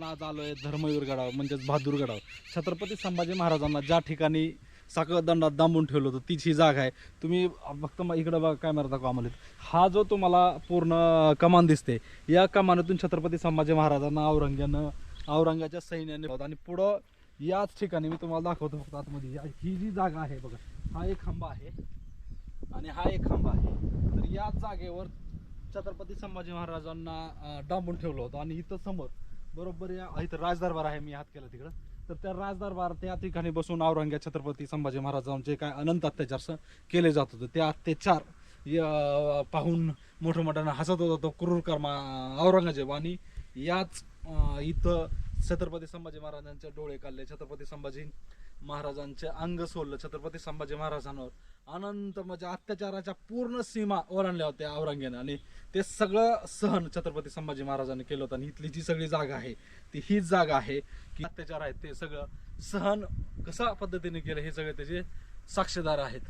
आपण आज आलोय धर्मवीर गडावर म्हणजेच बहादूर गडावर. छत्रपती संभाजी महाराजांना ज्या ठिकाणी साखर दंडात दांबून ठेवलं होतं तीच ही जागा आहे. तुम्ही फक्त मग इकडं बघा काय दाखवा आम्हाला हा जो तुम्हाला पूर्ण कमान दिसते या कमानातून छत्रपती संभाजी महाराजांना औरंग्यानं औरंगाच्या सैन्याने आणि पुढं याच ठिकाणी मी तुम्हाला दाखवतो फक्त आतमध्ये. या- ही जी जागा आहे बघा हा एक खांबा आहे आणि हा एक खांबा आहे. तर याच जागेवर छत्रपती संभाजी महाराजांना डांबून ठेवलं होतं. आणि इथं समोर बरोबर या इथं राजदरबार आहे मी हात केला तिकडं. तर त्या राजदरबार त्या ठिकाणी बसून औरंग्या छत्रपती संभाजी महाराजांचे काय अनंत अत्याचार स- केले जात होते त्या अत्याचार पाहून मोठं मोठ्यानं हसत होता तो क्रूर कर्मा औरंगजेब. आणि याच इथं छत्रपती संभाजी महाराजांचे डोळे काढले. छत्रपती संभाजी महाराजांचे अंग सोडलं छत्रपती संभाजी महाराजांवर. अनंत म्हणजे अत्याचाराच्या पूर्ण सीमा ओलांडल्या होत्या औरंगेनं आणि ते सगळं सहन छत्रपती संभाजी महाराजांनी केलं होतं. आणि इथली जी सगळी जागा आहे ती हीच जागा आहे की अत्याचार आहेत ते सगळं सहन कशा पद्धतीने केलं हे सगळे त्याचे साक्षीदार आहेत.